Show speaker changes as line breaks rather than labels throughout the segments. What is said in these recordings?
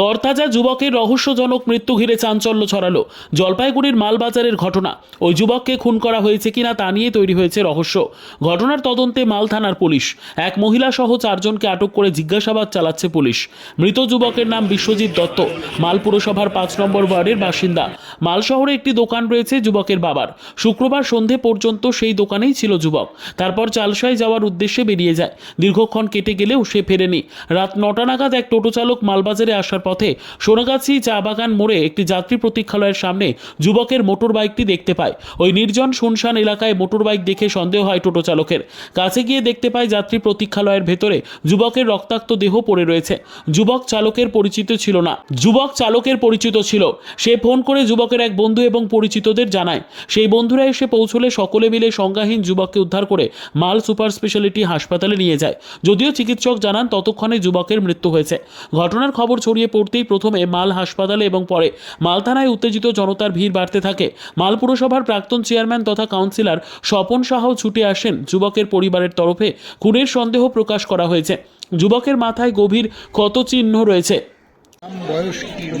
তরতাজা যুবকের রহস্যজনক মৃত্যু ঘিরে চাঞ্চল্য ছড়ালো। জলপাইগুড়ির মালবাজারের ঘটনা। ওই যুবককে খুন করা হয়েছে কিনা তা নিয়ে তৈরি হয়েছে রহস্য। ঘটনার তদন্তে মাল থানার পুলিশ। এক মহিলা সহ চারজনকে আটক করে জিজ্ঞাসাবাদ চালাচ্ছে পুলিশ। মৃত যুবকের নাম বিশ্বজিৎ দত্ত। মাল পুরসভার পাঁচ নম্বর ওয়ার্ডের বাসিন্দা। মাল শহরে একটি দোকান রয়েছে যুবকের বাবার। শুক্রবার সন্ধে পর্যন্ত সেই দোকানেই ছিল যুবক। তারপর চালসায় যাওয়ার উদ্দেশ্যে বেরিয়ে যায়। দীর্ঘক্ষণ কেটে গেলেও সে ফেরেনি। রাত নটা নাগাদ এক টোটো চালক মালবাজারে আসার পথে সোনাগাছি চা বাগান মোড়ে একটি যাত্রী প্রতীক্ষালয়ের সামনে যুবকের মোটর বাইকটি দেখতে পায়। ওই নির্জন শুনশান এলাকায় মোটর বাইক দেখে সন্দেহ হয় টোটো চালকের। কাছে গিয়ে দেখতে পায় যাত্রী প্রতীক্ষালয়ের ভেতরে যুবকের রক্তাক্ত দেহ পড়ে রয়েছে। যুবক চালকের পরিচিত ছিল না। যুবক চালকের পরিচিত ছিল। সে ফোন করে যুবকের এক বন্ধু এবং পরিচিতদের জানায়। সেই বন্ধুরা এসে পৌঁছলে সকলে মিলে সংজ্ঞাহীন যুবককে উদ্ধার করে মাল সুপার স্পেশালিটি হাসপাতালে নিয়ে যায়। যদিও চিকিৎসক জানান, ততক্ষণে যুবকের মৃত্যু হয়েছে। ঘটনার খবর ছড়িয়ে পড়তেই প্রথমে মাল হাসপাতালে এবং পরে মাল থানায় উত্তেজিত জনতার ভিড় বাড়তে থাকে। মাল পুরসভার প্রাক্তন চেয়ারম্যান তথা কাউন্সিলর স্বপন সাহাও ছুটে আসেন। যুবকের পরিবারের তরফে খুনের সন্দেহ প্রকাশ করা হয়েছে। যুবকের মাথায় গভীর ক্ষত
চিহ্ন রয়েছে।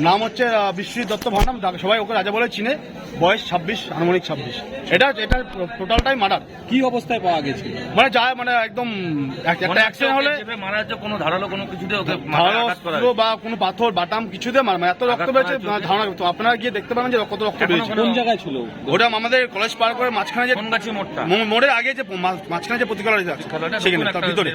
নাম হচ্ছে বিশ্বজিৎ দত্ত ভানাম দা- সবাই ওকে রাজা বলে চিনে। বয়স ছাব্বিশ হারমোনিক ছাব্বিশ। এটা এটা টোটালটাই মার্ডার।
কি অবস্থায় পাওয়া গেছে?
মানে যায় মানে একদম একটা অ্যাক্সিডেন্ট হলে
মারা যাচ্ছে কোনো ধারালো কোনো কিছুতে ওকে
ধারালো বা কোনো পাথর বাটাম কিছুতে মার মানে এত রক্ত পেয়েছে ধারণা তো আপনারা গিয়ে দেখতে পাবেন যে কত রক্ত পেয়েছে
কোনো-
জায়গায় ছিল
ওটা আমাদের কলেজ পার করে মাঝখানে যে
কোন গাছি মোড়টা
মোড়ের আগে যে মাঝখানে যে প্রতিকালয় আছে সেখানে তার ভিতরে।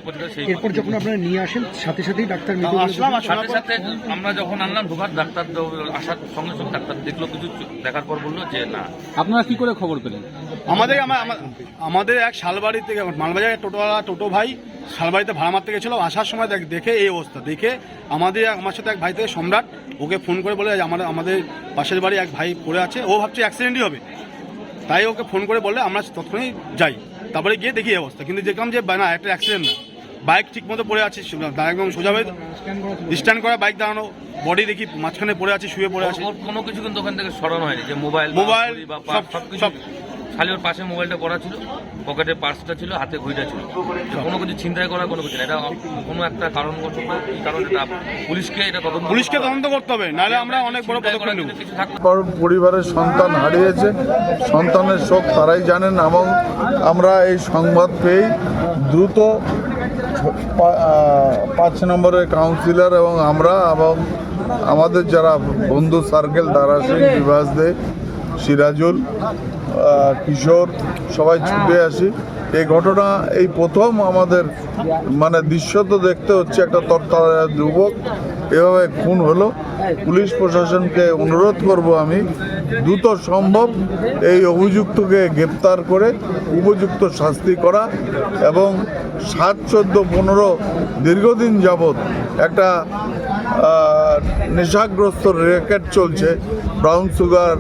এরপর যখন আপনারা নিয়ে আসেন সাথে সাথেই ডাক্তার
আসলাম আর
সাথে সাথে আমরা যখন আনলাম ঢোকার ডাক্তার তো আসার সঙ্গে সঙ্গে ডাক্তার দেখল কিছু দেখার পর বলল যে না।
আপনারা কি করে খবর পেলেন?
আমাদের আমা- আমা- আমাদের এক শালবাড়ি থেকে মালবাজারের টোটোওয়ালা টোটো ভাই শালবাড়িতে ভাড়া মারতে গেছিল। আসার সময় দেখ- দেখে এই অবস্থা। দেখে আমাদের এক- আমার সাথে এক ভাই থেকে সম্রাট ওকে ফোন করে বলে আমাদের আমাদের পাশের বাড়ি এক ভাই পড়ে আছে। ও ভাবছে অ্যাক্সিডেন্টই হবে। তাই ওকে ফোন করে বললে আমরা তৎক্ষণাৎ যাই। তারপরে গিয়ে দেখি এই অবস্থা। কিন্তু দেখলাম যে না একটা অ্যাক্সিডেন্ট না। বাইক ঠিক মতো পড়ে আছে একদম সোজা হয়ে স্ট্যান্ড করা বাইক দাঁড়ানো বডি দেখি মাঝখানে পড়ে আছে শুয়ে পড়ে আছে
ওর কোনো কিছু কিন্তু ওখান থেকে সরানো হয়নি যে মোবাইল
মোবাইল,
বা
সব-
সব কিছু
সব।
খালি ওর পাশে মোবাইলটা পড়া ছিল পকেটে পার্সটা ছিল হাতে ঘড়িটা ছিল কোনো কিছু ছিনতাই করা কোনো কিছু না এটা কোনো একটা কারণবশত কি কারণ এটা পুলিশকে এটা তদন্ত
পুলিশকে। তদন্ত করতে হবে নাহলে আমরা অনেক বড় পদক্ষেপ নেব
পরিবারের সন্তান হারিয়েছে সন্তানের শোক তারাই জানেন এবং আমরা এই সংবাদ পেয়েই দ্রুত পাঁচ নম্বরের কাউন্সিলর এবং আমরা এবং আমাদের যারা বন্ধু সার্কেল দারা সিং, বিভাস দে, সিরাজুল কিশোর, সবাই ছুটে আসি। এই ঘটনা, এই প্রথম আমাদের মানে দৃশ্য তো দেখতে হচ্ছে, একটা তরতাজা যুবক, এভাবে খুন হলো। পুলিশ প্রশাসনকে অনুরোধ করব আমি, দ্রুত সম্ভব এই অভিযুক্তকে গ্রেপ্তার করে, উপযুক্ত শাস্তি করা এবং সাত, চোদ্দ, পনেরো দীর্ঘদিন যাবৎ একটা নেশাগ্রস্ত র্যাকেট চলছে, ব্রাউন সুগার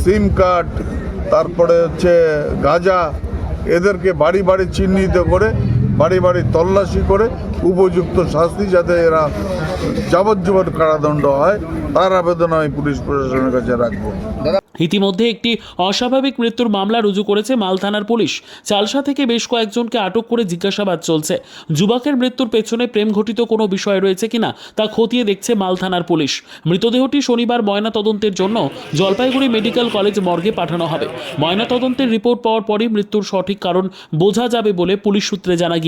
সিম কার্ড, তারপরে হচ্ছে গাঁজা, এদেরকে বাড়ি বাড়ি চিহ্নিত করে বাড়ি বাড়ি তল্লাশি করে উপযুক্ত শাস্তি যাতে এরা যাবজ্জীবন কারাদণ্ড হয়, তার আবেদন আমি পুলিশ প্রশাসনের কাছে রাখব।
ইতিমধ্যে একটি অস্বাভাবিক মৃত্যুর মামলা রুজু করেছে মাল থানার পুলিশ। চালসা থেকে বেশ কয়েকজনকে আটক করে জিজ্ঞাসাবাদ চলছে। যুবকের মৃত্যুর পেছনে প্রেম ঘটিত কোনো বিষয় রয়েছে কিনা, তা খতিয়ে দেখছে মাল থানার পুলিশ। মৃতদেহটি শনিবার ময়না তদন্তের জন্য জলপাইগুড়ি মেডিকেল কলেজ মর্গে পাঠানো হবে। ময়না তদন্তের রিপোর্ট পাওয়ার পরই মৃত্যুর সঠিক কারণ বোঝা যাবে বলে পুলিশ সূত্রে জানা